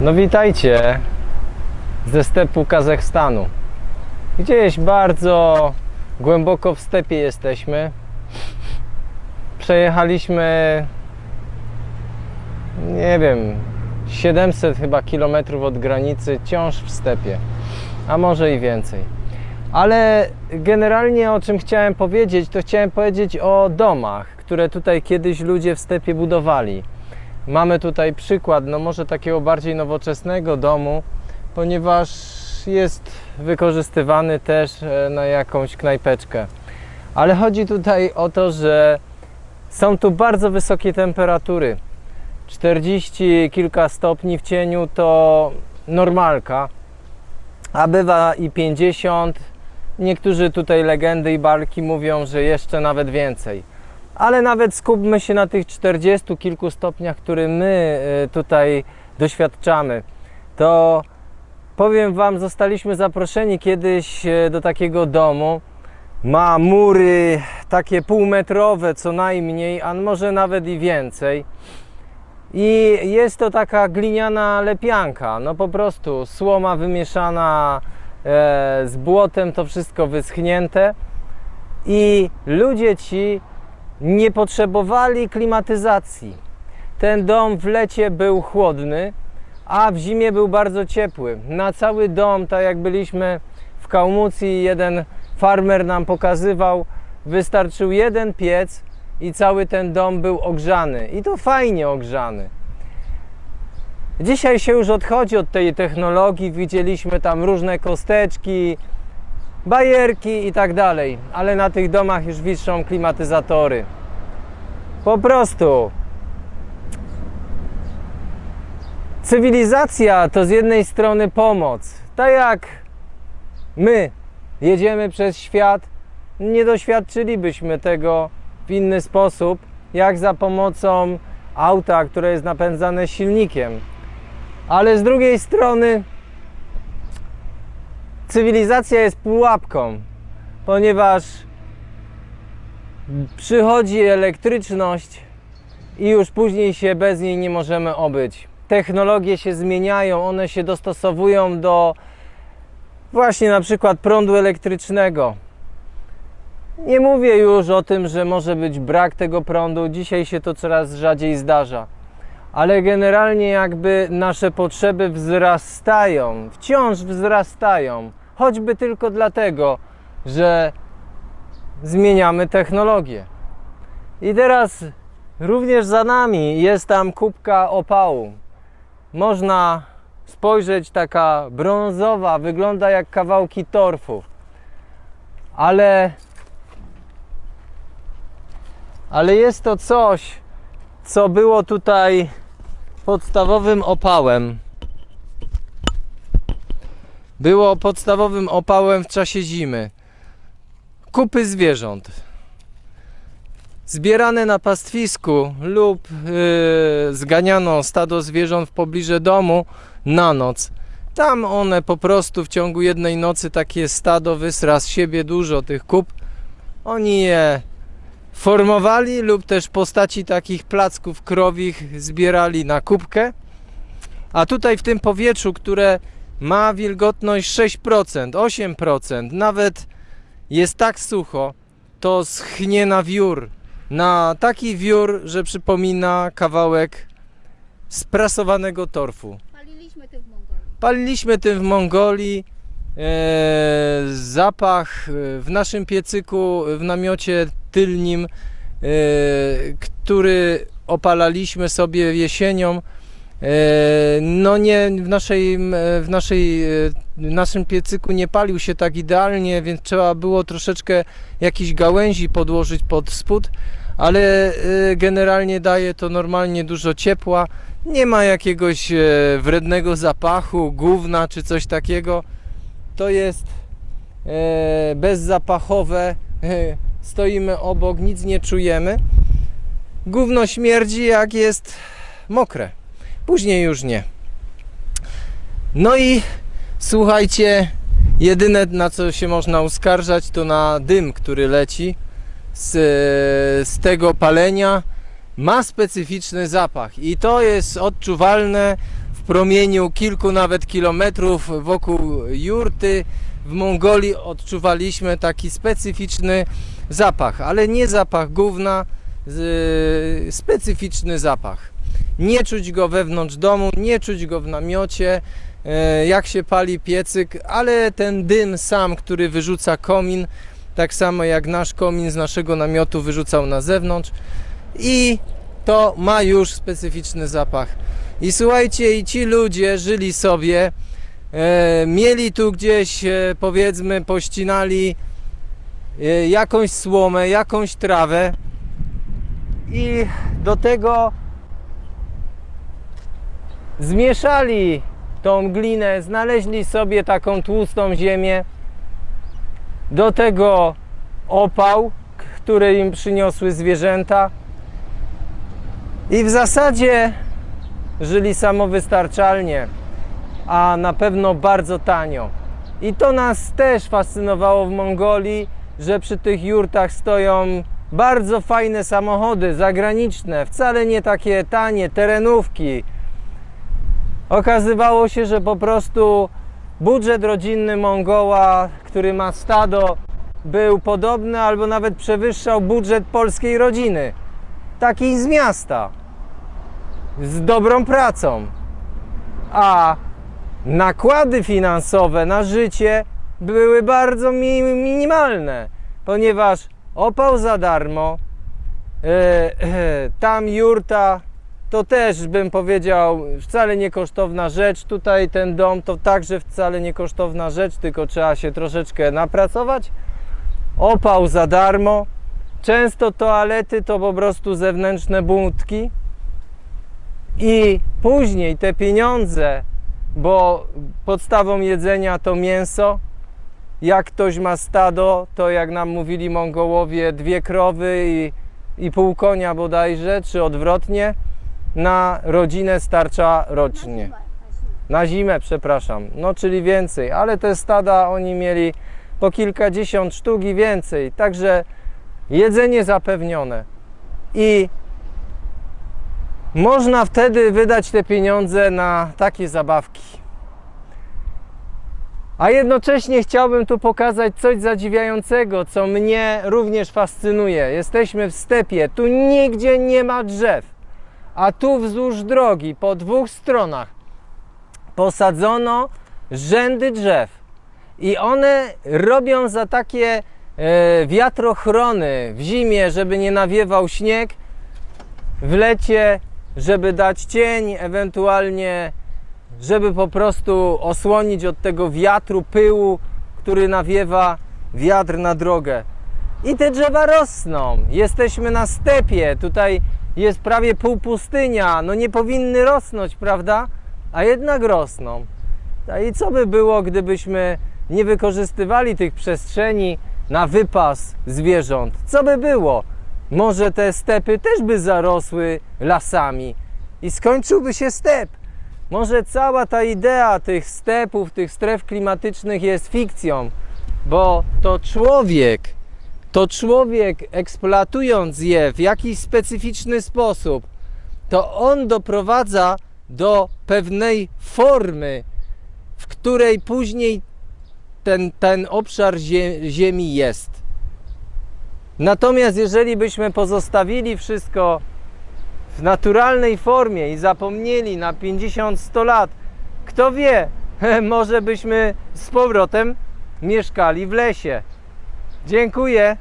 No witajcie ze stepu Kazachstanu. Gdzieś bardzo głęboko w stepie jesteśmy. Przejechaliśmy nie wiem 700 chyba kilometrów od granicy wciąż w stepie, a może i więcej. Ale generalnie o czym chciałem powiedzieć, to chciałem powiedzieć o domach, które tutaj kiedyś ludzie w stepie budowali. Mamy tutaj przykład, no może takiego bardziej nowoczesnego domu, ponieważ jest wykorzystywany też e, na jakąś knajpeczkę. Ale chodzi tutaj o to, że są tu bardzo wysokie temperatury. 40 kilka stopni w cieniu to normalka, a bywa i 50. Niektórzy tutaj legendy i barki mówią, że jeszcze nawet więcej. Ale nawet skupmy się na tych 40 kilku stopniach, które my y, tutaj doświadczamy. To powiem Wam, zostaliśmy zaproszeni kiedyś y, do takiego domu. Ma mury takie półmetrowe co najmniej, a może nawet i więcej. I jest to taka gliniana lepianka, no po prostu słoma wymieszana e, z błotem, to wszystko wyschnięte. I ludzie ci nie potrzebowali klimatyzacji. Ten dom w lecie był chłodny, a w zimie był bardzo ciepły. Na cały dom, tak jak byliśmy w Kałmucji, jeden farmer nam pokazywał, wystarczył jeden piec i cały ten dom był ogrzany. I to fajnie ogrzany. Dzisiaj się już odchodzi od tej technologii. Widzieliśmy tam różne kosteczki, bajerki i tak dalej, ale na tych domach już wiszą klimatyzatory. Po prostu. Cywilizacja to z jednej strony pomoc. Tak jak my jedziemy przez świat, nie doświadczylibyśmy tego w inny sposób, jak za pomocą auta, które jest napędzane silnikiem. Ale z drugiej strony cywilizacja jest pułapką, ponieważ przychodzi elektryczność i już później się bez niej nie możemy obyć. Technologie się zmieniają, one się dostosowują do właśnie na przykład prądu elektrycznego. Nie mówię już o tym, że może być brak tego prądu, dzisiaj się to coraz rzadziej zdarza. Ale generalnie jakby nasze potrzeby wzrastają, wciąż wzrastają, choćby tylko dlatego, że zmieniamy technologię. I teraz również za nami jest tam kubka opału. Można spojrzeć, taka brązowa, wygląda jak kawałki torfu. Ale ale jest to coś, co było tutaj podstawowym opałem. Było podstawowym opałem w czasie zimy. Kupy zwierząt. Zbierane na pastwisku lub yy, zganiano stado zwierząt w pobliżu domu na noc. Tam one po prostu w ciągu jednej nocy takie stado wysra z siebie dużo tych kup. Oni je formowali lub też w postaci takich placków krowich zbierali na kubkę. A tutaj w tym powietrzu, które ma wilgotność 6%, 8%, nawet jest tak sucho, to schnie na wiór. Na taki wiór, że przypomina kawałek sprasowanego torfu. Paliliśmy tym w Mongolii. Paliliśmy tym w Mongolii. E, zapach e, w naszym piecyku, w namiocie tylnim, e, który opalaliśmy sobie jesienią. E, no nie, w, naszej, m, w, naszej, e, w naszym piecyku nie palił się tak idealnie, więc trzeba było troszeczkę jakichś gałęzi podłożyć pod spód, ale e, generalnie daje to normalnie dużo ciepła. Nie ma jakiegoś e, wrednego zapachu, gówna czy coś takiego. To jest e, bezzapachowe. Stoimy obok, nic nie czujemy. Gówno śmierdzi jak jest mokre. Później już nie. No i słuchajcie, jedyne na co się można uskarżać to na dym, który leci z, z tego palenia. Ma specyficzny zapach i to jest odczuwalne w promieniu kilku nawet kilometrów wokół jurty w Mongolii odczuwaliśmy taki specyficzny zapach, ale nie zapach gówna, z- specyficzny zapach. Nie czuć go wewnątrz domu, nie czuć go w namiocie, e, jak się pali piecyk, ale ten dym sam, który wyrzuca komin, tak samo jak nasz komin z naszego namiotu wyrzucał na zewnątrz i to ma już specyficzny zapach. I słuchajcie, i ci ludzie żyli sobie, e, mieli tu gdzieś, e, powiedzmy, pościnali jakąś słomę, jakąś trawę. I do tego zmieszali tą glinę, znaleźli sobie taką tłustą ziemię, do tego opał, który im przyniosły zwierzęta. I w zasadzie żyli samowystarczalnie, a na pewno bardzo tanio. I to nas też fascynowało w Mongolii, że przy tych jurtach stoją bardzo fajne samochody zagraniczne, wcale nie takie tanie, terenówki. Okazywało się, że po prostu budżet rodzinny Mongoła, który ma stado, był podobny albo nawet przewyższał budżet polskiej rodziny. Takiej z miasta. Z dobrą pracą. A nakłady finansowe na życie były bardzo mi- minimalne, ponieważ opał za darmo, e, e, tam jurta to też bym powiedział wcale nie kosztowna rzecz. Tutaj ten dom to także wcale nie kosztowna rzecz, tylko trzeba się troszeczkę napracować. Opał za darmo. Często toalety to po prostu zewnętrzne budki. I później te pieniądze, bo podstawą jedzenia to mięso. Jak ktoś ma stado, to jak nam mówili Mongołowie, dwie krowy i, i pół konia bodajże, czy odwrotnie, na rodzinę starcza rocznie. Na zimę, przepraszam. No, czyli więcej, ale te stada oni mieli po kilkadziesiąt sztuk i więcej. Także jedzenie zapewnione. I można wtedy wydać te pieniądze na takie zabawki. A jednocześnie chciałbym tu pokazać coś zadziwiającego, co mnie również fascynuje. Jesteśmy w stepie, tu nigdzie nie ma drzew, a tu wzdłuż drogi po dwóch stronach posadzono rzędy drzew. I one robią za takie e, wiatrochrony w zimie, żeby nie nawiewał śnieg, w lecie, żeby dać cień, ewentualnie żeby po prostu osłonić od tego wiatru, pyłu, który nawiewa wiatr na drogę. I te drzewa rosną. Jesteśmy na stepie, tutaj jest prawie półpustynia. No nie powinny rosnąć, prawda? A jednak rosną. I co by było, gdybyśmy nie wykorzystywali tych przestrzeni na wypas zwierząt? Co by było? Może te stepy też by zarosły lasami i skończyłby się step. Może cała ta idea tych stepów, tych stref klimatycznych jest fikcją, bo to człowiek, to człowiek eksploatując je w jakiś specyficzny sposób, to on doprowadza do pewnej formy, w której później ten, ten obszar zie- ziemi jest. Natomiast jeżeli byśmy pozostawili wszystko w naturalnej formie i zapomnieli na 50-100 lat, kto wie, może byśmy z powrotem mieszkali w lesie. Dziękuję.